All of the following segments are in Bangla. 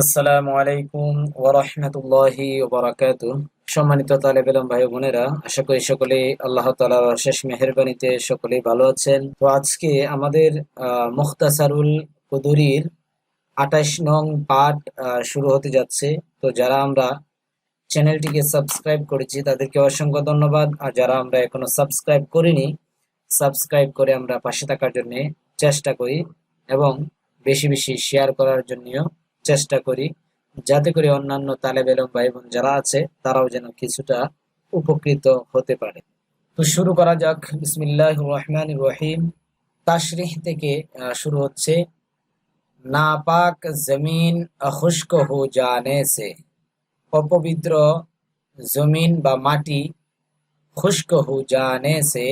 আসসালামু আলাইকুম ওরহমতুল্লাহি ওবরাকাতু সম্মানিত তালেব এলম ভাই বোনেরা, আশা করি সকলে আল্লাহ তালার শেষ মেহরবানিতে সকলেই ভালো আছেন। তো আজকে আমাদের মুখতাসারুল কুদুরির আঠাশ নং পাঠ শুরু হতে যাচ্ছে। তো যারা আমরা চ্যানেলটিকে সাবস্ক্রাইব করেছি, তাদেরকে অসংখ্য ধন্যবাদ। আর যারা আমরা এখনও সাবস্ক্রাইব করিনি, সাবস্ক্রাইব করে আমরা পাশে থাকার জন্য চেষ্টা করি এবং বেশি বেশি শেয়ার করার জন্যও চেষ্টা করি যাতে করে অন্যান্য তালেব এলম ভাই বোন যারা আছে, তারাও যেন কিছুটা উপকৃত হতে পারে। তো শুরু করা যাক। বিসমিল্লাহ রহমান রহিম। তাশরিহ থেকে শুরু হচ্ছে, নাপাক জমিন খুশক হো জানে সে। অপবিত্র জমিন বা মাটি খুশক হো জানে সে।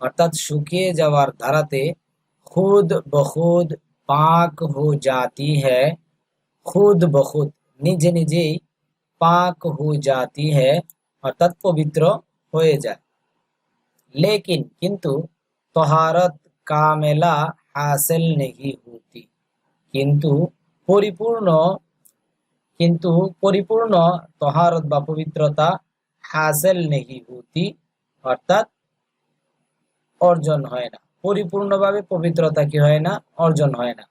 অর্থাৎ শুকিয়ে যাওয়ার ধারাতে খুদ বখুদ পাক হু জাতি হ্যায়। খুদ বখুদ নিজে নিজেই পাক হু জাতি হ্যাঁ পবিত্র হয়ে যায় লেকিন কিন্তু তহারত কামেলা হাসেল নেহি হুতি কিন্তু পরিপূর্ণ কিন্তু পরিপূর্ণ তহারত বা পবিত্রতা হাসেল নেহি হুতি অর্থাৎ অর্জন হয় না পরিপূর্ণভাবে পবিত্রতা কি হয় না অর্জন হয় না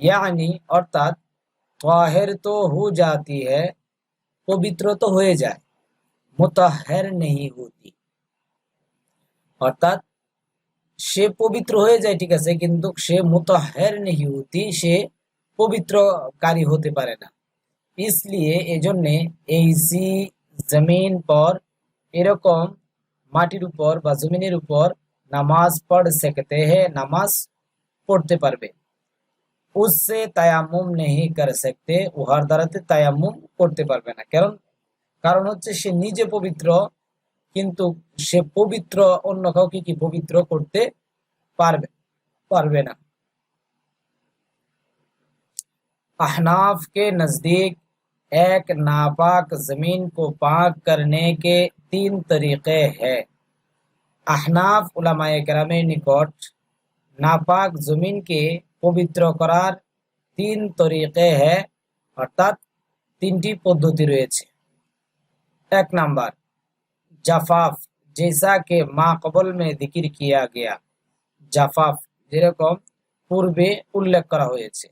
ইয়ানি অর্থাৎ তাহের তো হু জাতি है পবিত্র তো হয়ে যায় মুতাহের নেই হতি অর্থাৎ সে পবিত্র হয়ে যায় ঠিক আছে কিন্তু সে মুতাহের নেই হতি সে পবিত্রকারী হতে পারে না इसलिए এজন্যে এইসি জমিন পর এরকম মাটির উপর বা জমিনের উপর নামাজ পড় सकते हैं নামাজ পড়তে পারবে उससे তায়াম্মুম नहीं कर सकते উহার দ্বারাতে তায়াম্মুম করতে পারবে না কারণ কারণ হচ্ছে সে নিজে পবিত্র কিন্তু সে পবিত্র অন্য কাউকে কি পবিত্র করতে পারবে পারবে না अहनाफ के नज़दीक एक नापाक ज़मीन को पाक करने के तीन तरीक़े हैं আহনাফ উলামায়ে কেরামের নিকট নাপাক জমিনকে পবিত্র করার তিন তরিকে হ্যাঁ অর্থাৎ তিনটি পদ্ধতি রয়েছে এক নাম্বার জাফাফ जैसा के মা কবল মে দিকির কিয়া গিয়া জাফাফ যেরকম পূর্বে উল্লেখ করা হয়েছে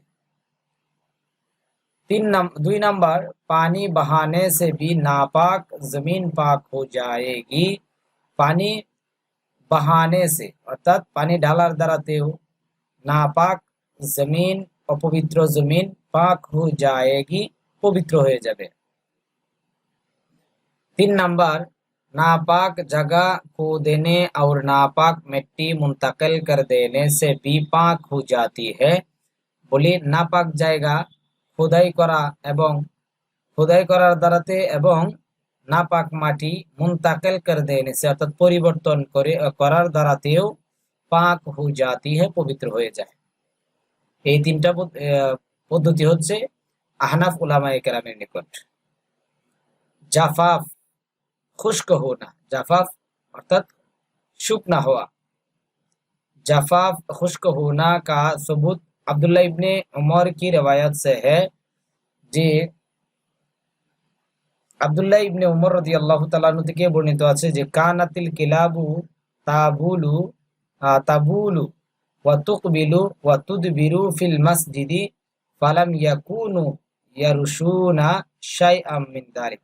तीन नम दुई नंबर पानी बहाने से भी नापाक जमीन पाक हो जाएगी पानी बहाने से অর্থাৎ পানি ঢালার দ্বারাতেও নাপাক জমিন অপবিত্র জমিন পাক হো जाएगी পবিত্র হয়ে যাবে तीन नंबर नापाक जगह को देने और नापाक मिट्टी मुंतकिल कर देने से भी पाक हो जाती है বলি নাপাক জায়গা খোদাই করা এবং খোদাই করার দ্বারাতে এবং নাপাক মাটি মুন্তাকেল করে দেনে সে অর্থাৎ পরিবর্তন করে করার দ্বারাতেও পাক হু জাতি হে পবিত্র হয়ে যায় এই তিনটা পদ- আহ, পদ্ধতি হচ্ছে আহনাফ উলামায়ে কেরামের নিকট জাফাফ খুশক হোনা জাফাফ অর্থাৎ শুকনা হওয়া जफाफ खुश्क होना का सबूत अब्दुल्ला इब्ने उमर की रवायत से है যে আব্দুল্লাহ ইবনে উমর রাদিয়াল্লাহু তাআলা আনহু থেকে বর্ণিত আছে যে কানাতিল কিলাবু তাবুলু আহ, তাবুলু ওয়া তুকবিলু ওয়া তুদবিরু ফিল মসজিদি ফালাম ইয়াকুনু ইয়ারশুনা শাইআম মিন যালিক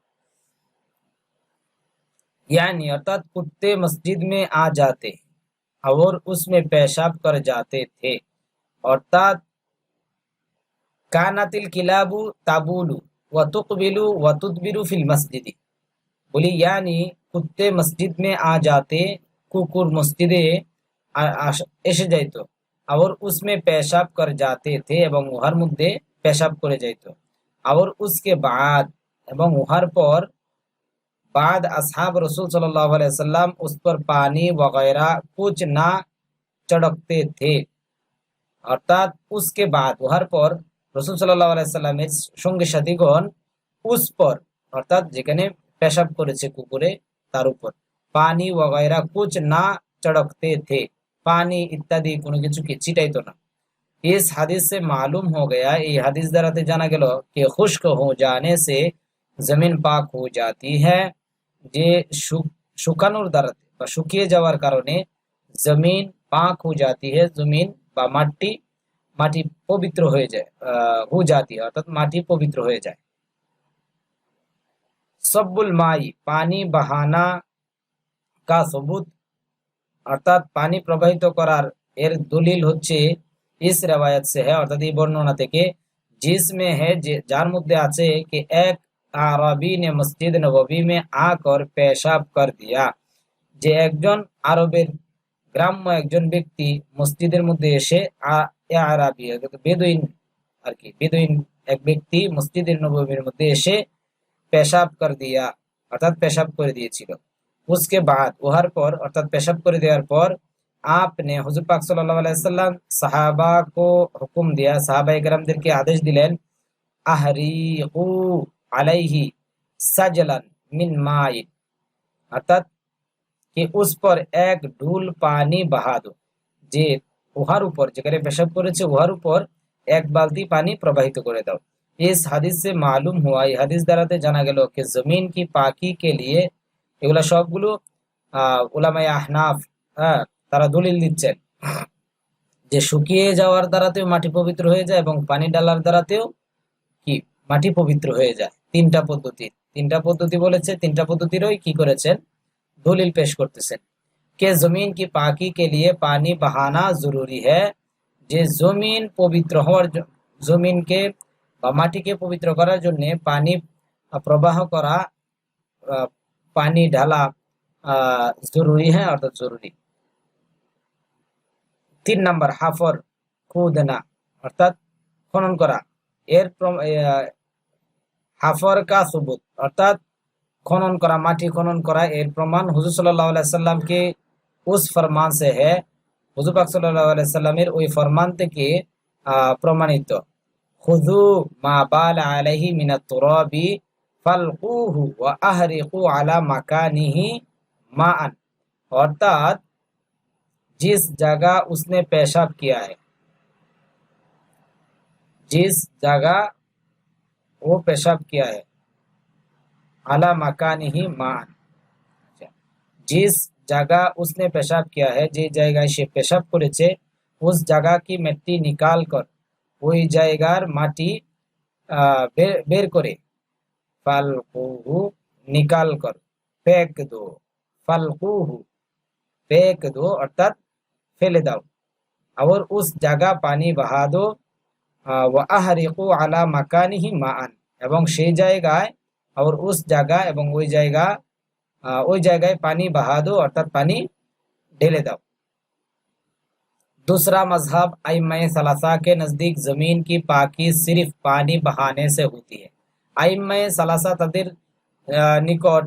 यानी अर्थात कुत्ते मस्जिद में आ जाते और उसमें पेशाब कर जाते थे अर्थात कानातिल किलाबु ताबुलु व तुकबिलु व तुदबिरु फिल मस्जिदी बोली यानी कुत्ते मस्जिद में आ जाते कुकुर मस्जिदे आ- आस- এসে যাইতো और उसमें पेशाब कर जाते थे এবং উহার মধ্যে পেশাব করে যাইতো और उसके बाद এবং উহার পর बाद असहाब रसूल सल्लल्लाहु अलैहि वसल्लम उस पर पानी वगैरह कुछ ना चढ़कते थे অর্থাৎ উসকে বাদ উহার পর রসুল সাল্লাহ আলাইসাল্লামের সঙ্গে সাথীগণ উস পর অর্থাৎ যেখানে পেশাব করেছে কুকুরে তার উপর পানি ওয়াগাইরা কুচ না চড়কতে থে পানি ইত্যাদি কোনো কিছুকে ছিটাইতো না इस हदीस से मालूम हो गया ये हदीस দ্বারাতে জানা গেল कि खुश्क हो जाने से জমিন পাক हो जाती है যে শু- শুকানোর দ্বারাতে বা শুকিয়ে যাওয়ার কারণে জমিন পাক हो जाती है জমিন বা মাটি মাটি পবিত্র হয়ে যায় আহ, हो जाती है অর্থাৎ মাটি পবিত্র হয়ে যায় সব্বুল মাই পানি বাহানা কা সবুত অর্থাৎ পানি প্রবাহিত করার এর দলিল হচ্ছে ইস রেওয়ায়ত সে হ্যাঁ অর্থাৎ এই বর্ণনা থেকে जिसमें है जे- যার মধ্যে আছে कि एक আরবি ने মসজিদ নববী में आकर पेशाब कर दिया যে একজন আরবের গ্রাম্য একজন ব্যক্তি মসজিদের মধ্যে এসে আ- এ আরবি বেদুইন আর কি বেদুইন এক ব্যক্তি মসজিদের নববীর মধ্যে এসে পেশাব কর দিয়া অর্থাৎ পেশাব করে দিয়েছিল उसके बाद উহার পর অর্থাৎ পেশাব করে দেওয়ার পর आपने হুজুর পাক সাল্লাল্লাহু আলাইহি সাল্লাম সাহাবা কো হুকুম दिया সাহাবা একরামদেরকে আদেশ দিলেন আহরিকু আলাইহি সাজলান মিন মাইন অর্থাৎ कि उस पर एक ঢুল পানি बहा दो যে উহার উপর যেখানে পেশাব করেছে উহার উপর এক বালতি পানি প্রবাহিত করে দাও इस হাদিস से मालूम हुआ এই হাদিস দ্বারাতে জানা গেল कि जमीन की पाकी के लिए এগুলা সবগুলো উলামায়ে আহনাফ হ্যাঁ তারা দলিল দিচ্ছেন। যে শুকিয়ে যাওয়ার দ্বারাতেও মাটি পবিত্র হয়ে যায় এবং পানি ডালার দ্বারাতেও কি? মাটি পবিত্র হয়ে যায়। তিনটা পদ্ধতি। তিনটা পদ্ধতি বলেছে, তিনটা পদ্ধতিরই কি করেছেন? দলিল পেশ করতেছেন। কে জমিন কি পাকি কে লিয়ে পানি বাহানা জরুরি? है যে জমিন পবিত্র হওয়ার জমিনকে বা মাটিকে পবিত্র করার জন্য পানি প্রবাহ করা ঢালা আহ, জরুরি হ্যাঁ অর্থাৎ জরুরি তিন নাম্বার হাফর খুদনা অর্থাৎ খনন করা এর হাফর কা সুবুত অর্থাৎ খনন করা মাটি খনন করা এর প্রমাণ হুজুর আলাইহি সাল্লামকে উস ফরমান সে হে হুজুর পাক আলাইহি সাল্লামের ওই ফরমান থেকে প্রমাণিত খুযু মা বাল আলাইহি মিনাত তুরাবি ফালকুহু ওয়া আহরিকু আলা মাকানিহি মাআন অর্থাৎ जिस जगह उसने पेशाब किया है जिस जगह वो पेशाब किया है आला मकान ही मान अच्छा, जिस जगह उसने पेशाब किया है যে জায়গায় সে পেশাব করেছে उस जगह की मिट्टी निकाल कर ওই জায়গার মাটি আহ, বের বের করে ফালকুহু নিকাল কর ফেক দো ফালকুহু फेंक दो अर्थात फेले दाओ और उस जगह पानी बहा दो व আহরিকু আলা মাকানিহি মান এবং সেই জায়গায় और उस जगह এবং ওই জায়গা আহ, ওই জায়গায় পানি बहा दो अर्थात पानी ढेले दाओ दूसरा मजहब आइम्मा सलासा के नजदीक जमीन की पाकी सिर्फ पानी बहाने से होती है आइम्मा सलासा তাদের আহ, নিকট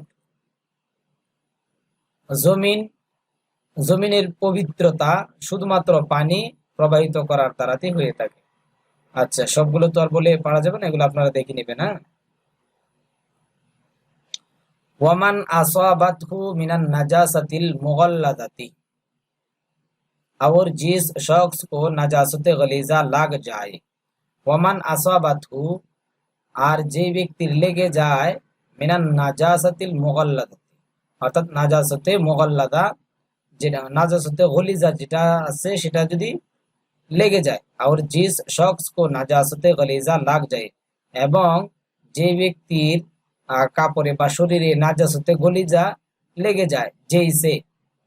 জমিন জমিনের পবিত্রতা শুধুমাত্র পানি প্রবাহিত করার দ্বারাতে হয়ে থাকে আচ্ছা সবগুলো তো আর বলে পারা যাবে না এগুলো আপনারা দেখে নেবেন হ্যাঁ ওয়ামান আসাবাতহু মিনান নাজাসাতিল মুগল্লাদাতি और जिस शख्स को नजासत गलीजा लाग जाए ওয়ামান আসাবাতহু আর যে ব্যক্তির লেগে যায়, মিনান নাজাসাতিল মুগল্লাদাতি। অর্থাৎ নাজাসতে মুগল্লাদা যেটা, নাজাসতে গলিজা যেটা আছে, সেটা যদি লেগে যায় আর জিস শখস কো নাজাসতে গলিজা লাগ যায়, এবং যে ব্যক্তির কাপড়ে বা শরীরে নাজাসতে গলিজা লেগে যায় যেইসে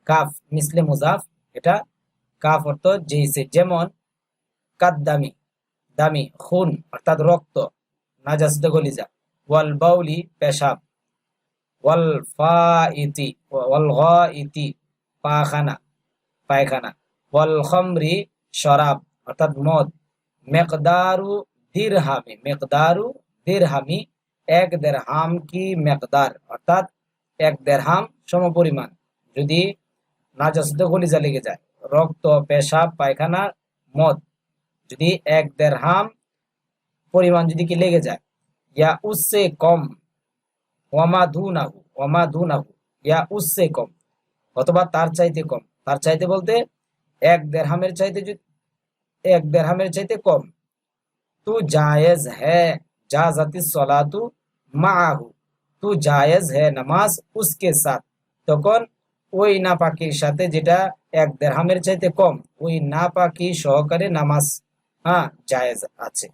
কাফ, মিসলে মুজাফ, এটা কাফ অর্থ যেইসে যেমন কাদ্দামি, দামি, খুন, অর্থাৎ রক্ত নাজাসতে গলিজা। ওয়াল বাউলি পেশাব। ওয়াল ফাইতি, ওয়াল গাইতি, পাখানা, পায়খানা। ওয়াল খমরি শরাব, অর্থাৎ মদ। মেকদারু দিরহামি মেকদারু দিরহামি, এক দেড়হাম কি মেকদার? অর্থাৎ এক দেড়হাম সমপরিমাণ। যদি নাজাসতে গলিজা লেগে যায়, রক্ত, পেশাব, পায়খানা, মদ। যদি এক দেড়হাম পরিমাণ যদি কি লেগে যায়? ইয়া উসে কম। ওয়ামা দুনাহু ওয়ামা দুনাহু। ইয়া উসে কম। অথবা তার চাইতে কম। তার চাইতে বলতে এক দেড়হামের চাইতে যদি এক দেড়হামের চাইতে কম। তু জায়েজ হ্যাঁ যা জাতি সলাতু মাহু তু জায়েজ হ্যাঁ নামাজ উসকে সাথ। তখন ওই নাপাকির সাথে যেটা এক দেড়হামের চাইতে কম, ওই নাপাকি সহকারে নামাজ হ্যাঁ জায়েজ আছে।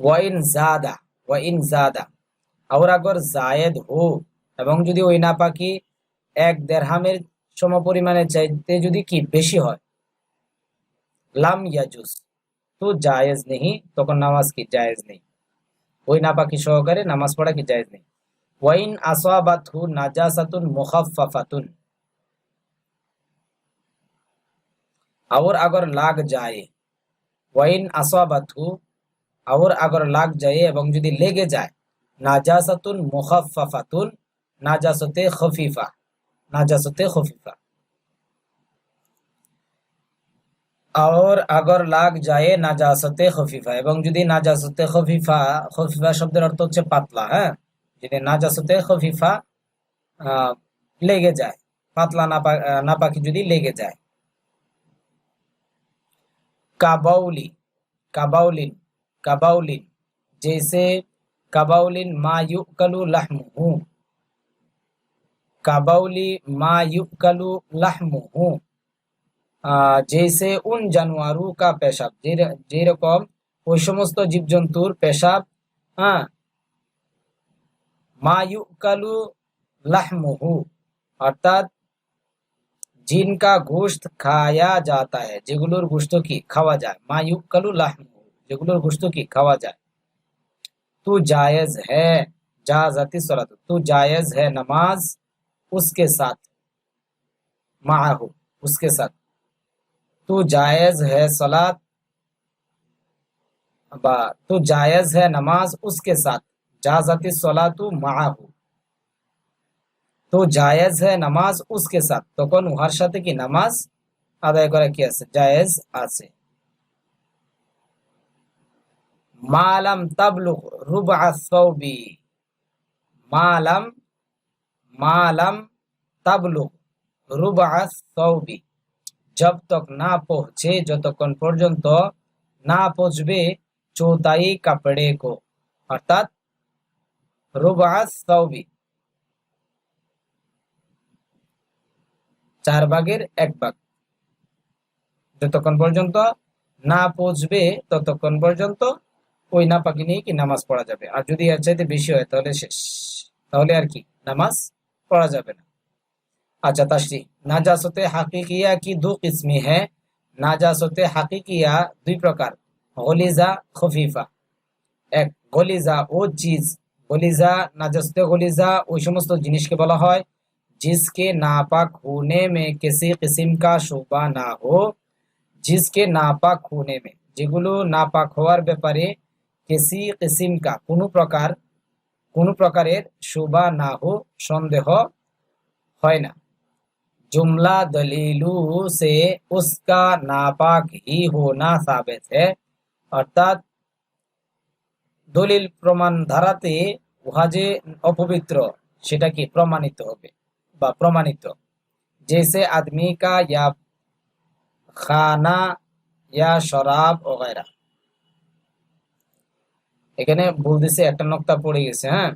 ওয়াইন জাদা ওয়াইন জাদা और अगर জায়েদ হো এবং যদি ওই নাপাকি এক দেড়হামের সমপরিমাণে চাইতে যদি কি বেশি হয় লাম ইয়াজুস তো জায়েজ নেই তখন নামাজ কি জায়েজ নেই ওই নাপাকি সহকারে নামাজ পড়া কি জায়েজ নেই ওয়াইন আসাবাতহু নাজাসাতুন মুখাফফাতুন और अगर লাগ যায় ওয়াইন আসাবাতহু আহর আগর লাগ যায় এবং যদি লেগে যায়, নাজাসাতুন মুখাফাফাতুন নাজাসতে খফিফা নাজাসতে খফিফা। আওর আগর লাগ যায়, নাজাসতে খফিফা। এবং যদি নাজাসতে খফিফা খফিফা শব্দের অর্থ হচ্ছে পাতলা হ্যাঁ? যদি নাজাসতে খফিফা লেগে যায়, পাতলা না পাখি যদি লেগে যায়। কাবাউলি, কাবাউলিন কাবাউলিন जैसे কাবাউলিন মা ইউকালু লাহমুহু কাবাউলি মা ইউকালু লাহমুহু আহ, जैसे उन जानवरों का पेशाब যে- যেরকম ওই সমস্ত জীবজন্তুর পেশাব হ্যাঁ মা ইউকালু লাহমুহু অর্থাৎ জিনকা গোশত খায়া যাতা है যেগুলোর গোশত কি খাওয়া যায় মা ইউকালু লাহমুহু যেগুলোর গোশত কি খাওয়া যায় तू जायज है जा जाती सलात तू जायज है नमाज उसके साथ माहू उसके साथ तू जायज है सलात बा तू जायज है नमाज उसके साथ जा जाती सलातु माहू তো জায়েজ হ্যাঁ নামাজ উসকে সাথ তখন উহার সাথে কি নামাজ আদায় করা কি আছে জায়েজ আছে মালাম তাবলুক রুবা সৌবি মালাম মালাম তাবলুক রুবা সৌবি জব তক না পৌঁছে যতক্ষণ পর্যন্ত না পৌঁছবে চৌতাই কাপড়ে কো। অর্থাৎ রুবা সৌবি চার ভাগের এক ভাগ। যতক্ষণ পর্যন্ত না পৌঁছবে ততক্ষণ পর্যন্ত ওই না পাখি নিয়ে কি নামাজ পড়া যাবে আর যদি এর চাইতে বেশি হয় তাহলে শেষ তাহলে আর কি নামাজ পড়া যাবে না अच्छा तशरी नाजासते हकीकिया की दो किस्में हैं नाजासते हकीकिया दुई प्रकार गलीजा खफीफा এক গলিজা ও চিজ গলিজা নাজাসতে গলিজা ওই সমস্ত জিনিসকে বলা হয় जिसके नापाक होने में किसी किस्म का शोभा ना हो जिसके नापाक होने में যেগুলো নাপাক হওয়ার ব্যাপারে কেসি কিসিম কা কোনো প্রকার কোনো প্রকারের শোভা না হো সন্দেহ হয় না जुमला दलीलू से उसका नापाक ही होना साबित है অর্থাৎ দলিল প্রমাণ ধারাতে উহা যে অপবিত্র সেটা কি প্রমাণিত হবে বা প্রমাণিত जैसे आदमी का या खाना या शराब वगैरह এখানে ভুল দিছে, একটা নক্তা পড়ে গেছে হ্যাঁ?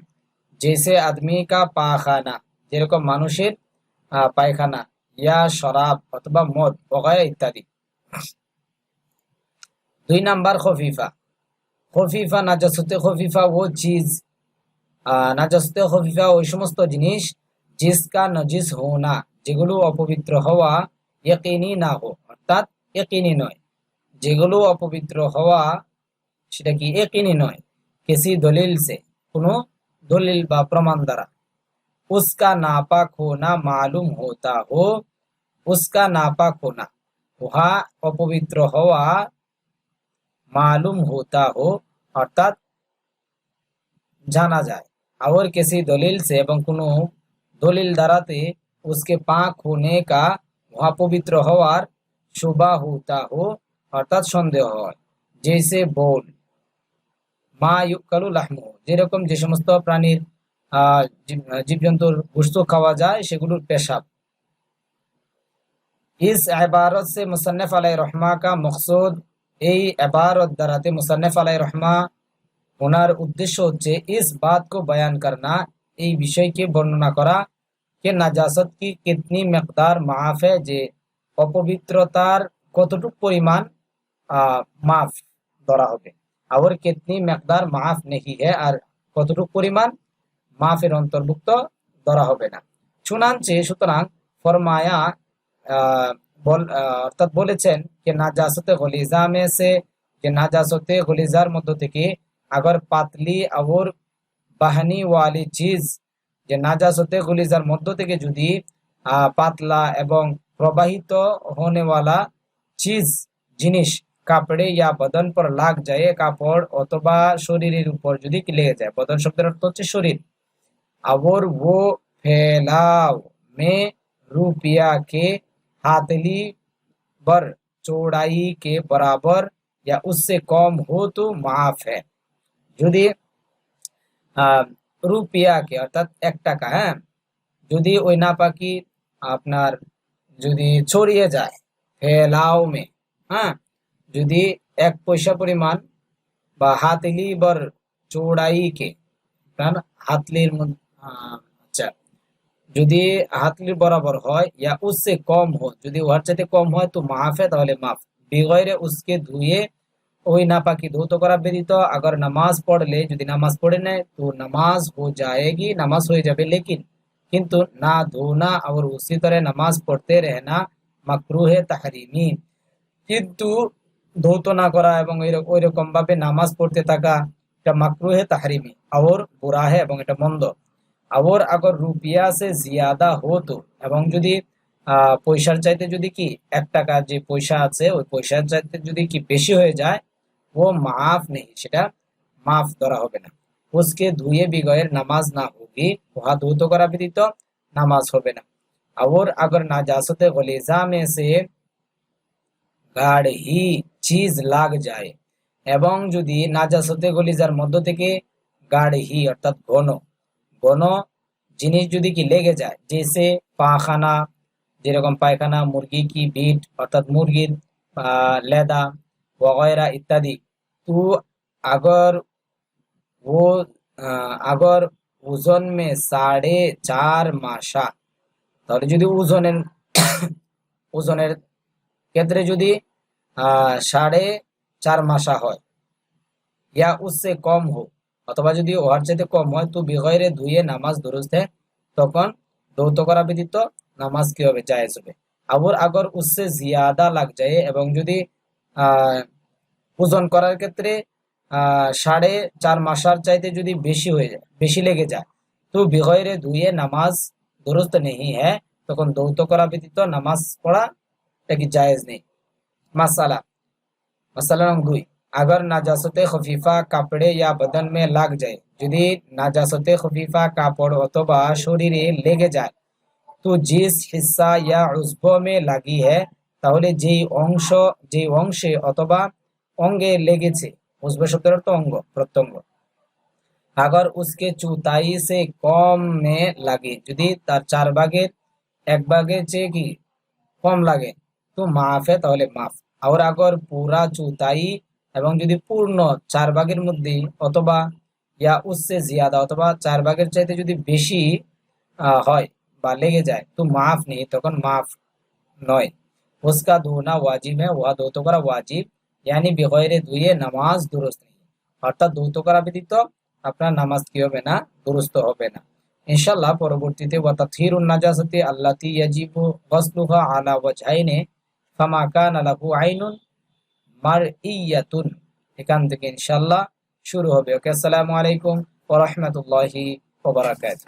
জেসে আদমি কা পাখানা, যেরকম মানুষের পায়খানা, ইয়া, শরাব অথবা মদ, বগায়া ইত্যাদি। দুই নাম্বার খফিফা। খফিফা নাজাসতে খফিফা ও চিজ নাজাসতে খফিফা ওই সমস্ত জিনিস জিসকা নজিস হো না যেগুলো অপবিত্র হওয়া ইয়কিনি না হো, অর্থাৎ ইয়কিনি নয়। যেগুলো অপবিত্র হওয়া, সেটা কি? ইয়কিনি নয়। किसी दलील से कुनो दलील व प्रमाण द्वारा उसका नापाक होना मालूम होता हो, उसका नापाक होना वह अपवित्र हवा मालूम होता हो, अर्थात जाना जाए। और किसी दलील से एवं कुनो दलील द्वाराते उसके पाक होने का वह पवित्र हवार शुभा होता हो, अर्थात संदेह हो जैसे बोल। মা ইউকালু লাহমু। যেরকম যে সমস্ত প্রাণীর জীবজন্তুর গোস্ত খাওয়া যায়, সেগুলোর পেশাব। ইস আবারত সে মুসান্নফ আলাই রহমা কা মকসুদ। এই আবারত দ্বারাতে মুসান্নফ আলাই রহমা, ওনার উদ্দেশ্য হচ্ছে ইস বাদ কো বয়ান করনা, এই বিষয়কে বর্ণনা করা কে নাজাসত কি কিতনি মেকদার মাফে যে অপবিত্রতার কতটুক পরিমাণ মাফ ধরা হবে। আর কেতনি মেকদার মাফ নেই है আর কতটুকু পরিমাণ? মাফের অন্তর্ভুক্ত ধরা হবে না। চুনানছে সুতরাং ফরমায়া বল অর্থাৎ বলেছেন যে নাজাসতে গলিজা মে সে যে নাজাসতে গলিজার মধ্য থেকে আগর পাতলি আবর বাহানি ওয়ালি চিজ যে না নাজাসতে গলিজার মধ্য থেকে যদি পাতলা এবং প্রবাহিত হনেওয়ালা চিজ জিনিস কাপড়ে ইয়া বদন পর লাগ যায় কাপড় অথবা শরীরের উপর যদি লেগে যায় বদন শব্দের অর্থ হচ্ছে শরীর আবর ও ফেলাও মে রুপিয়া কে हाथली बर चौड़ाई के बराबर या उससे कम हो तो माफ है যদি রুপিয়াকে অর্থাৎ এক টাকা হ্যাঁ যদি ওই নাপাকি আপনার যদি ছড়িয়ে যায় ফেলাও মে হ্যাঁ যদি এক পয়সা পরিমাণ বা হাতলি বর চৌড়াইকে, কারণ হাতলির আচ্ছা যদি হাতলির বরাবর হয়, ইয়া উসে কম হয়, যদি ওহার চাইতে কম হয়, তো মাফে তাহলে মাফ। বেগরে উসকে ধুয়ে ওই না পাকি ধৌত করা ব্যতীত, আগর নামাজ পড়লে, যদি নামাজ পড়ে নেয়, তো নামাজ হো যায়গি, নামাজ হয়ে যাবে লেকিন। কিন্তু না ধোনা আবার উসি তরে নামাজ পড়তে রেহনা মাকরুহে তাহারিমি কিন্তু ধৌত না করা এবং ওই রকম ভাবে নামাজ পড়তে থাকা এটা মাকরুহে তাহারিমি। আওর বুরাহে এবং এটা মন্দ। আওর আগর রুপিয়া আছে জিয়াদা হতো। এবং যদি পয়সার চাইতে যদি কি এক টাকা যে পয়সা আছে, ওই পয়সার চাইতে যদি কি বেশি হয়ে যায়, ও মাফ নেই। সেটা মাফ ধরা হবে না। উসকে ধুয়ে বিগয়ের নামাজ না হোগি, উহা ধৌত করা ব্যতীত নামাজ হবে না। আওর আগর না যাসতে গলিজা মে সে গাঢ়ি চিজ লাগ যায়। এবং যদি নাজাস হতে গলিজার মধ্য থেকে গাঢ়ি অর্থাৎ ঘন ঘন জিনিস যদি কি লেগে যায় যেসে পাখানা, যেরকম পায়খানা, মুরগি কি বিট, অর্থাৎ মুরগির লেদা বগয়রা ইত্যাদি, তু আগর ও আগর ওজন মে সাড়ে চার মাসা। তাহলে যদি ওজনের ওজনের ক্ষেত্রে যদি সাড়ে চার মাসা হয়, ইয়া উসে কম হোক অথবা যদি ওহার চাইতে কম হয়, তো বিগয়রে ধুয়ে নামাজ দুরুস্ত তখন দৌত করা ব্যতীত নামাজ কি হবে? জায়েজ হবে। আবর আগর উসে জিয়াদা লাগ যায় এবং যদি ওজন করার ক্ষেত্রে সাড়ে চার মাসার চাইতে যদি বেশি হয়ে যায়, বেশি লেগে যায়, তো বিগয়রে ধুয়ে নামাজ দুরুস্ত নেই হ্যাঁ তখন দৌত করা ব্যতীত নামাজ পড়া এটা কি জায়েজ নেই মাসালা মাসালা নং দুই अगर नाजासत खफीफा কাপড়ে ইয়া বদন মে লাগ যায় যদি নাজাসতে খফিফা কাপড় অথবা শরীরে লেগে যায় তো জিস হিস্সা ইয়া উজব মে লাগি হ্যাঁ তাহলে যেই অংশ যেই অংশে অথবা অঙ্গে লেগেছে উজব শব্দের অর্থ অঙ্গ প্রত্যঙ্গ अगर उसके चौथाई से कम में লাগে যদি তার চার ভাগের এক ভাগের চেয়ে কি কম লাগে তো মাফ তাহলে মাফ। আর আগর পুরা চৌতাই এবং যদি পূর্ণ চার ভাগের মধ্যে অথবা ইয়া উসে জিয়াদা অথবা চার ভাগের চাইতে যদি বেশি হয় বা লেগে যায়, তো মাফ নেই, তখন মাফ নয়। উসকা ধোনা ওয়াজিব হ্যাঁ ওয়া দৌত করা ওয়াজিব, ইয়ানি বেগরে ধুয়ে নামাজ দুরস্ত নেই। অর্থাৎ দৌত করা ব্যতীত আপনার নামাজ কি হবে না, দুরস্ত হবে না। ইনশাল্লাহ পরবর্তীতে ওয়াতাথির নাজাসতি আল্লাতি ইয়াজিবু গসলুহা আলা ওয়াজহাইনে ফামা কানা লাহু আইনুন মার ইয়াতুন এখান থেকে ইনশাল্লাহ শুরু হবে। ওকে, আসসালামু আলাইকুম ওরহমতুল্লাহি ওবরাকাত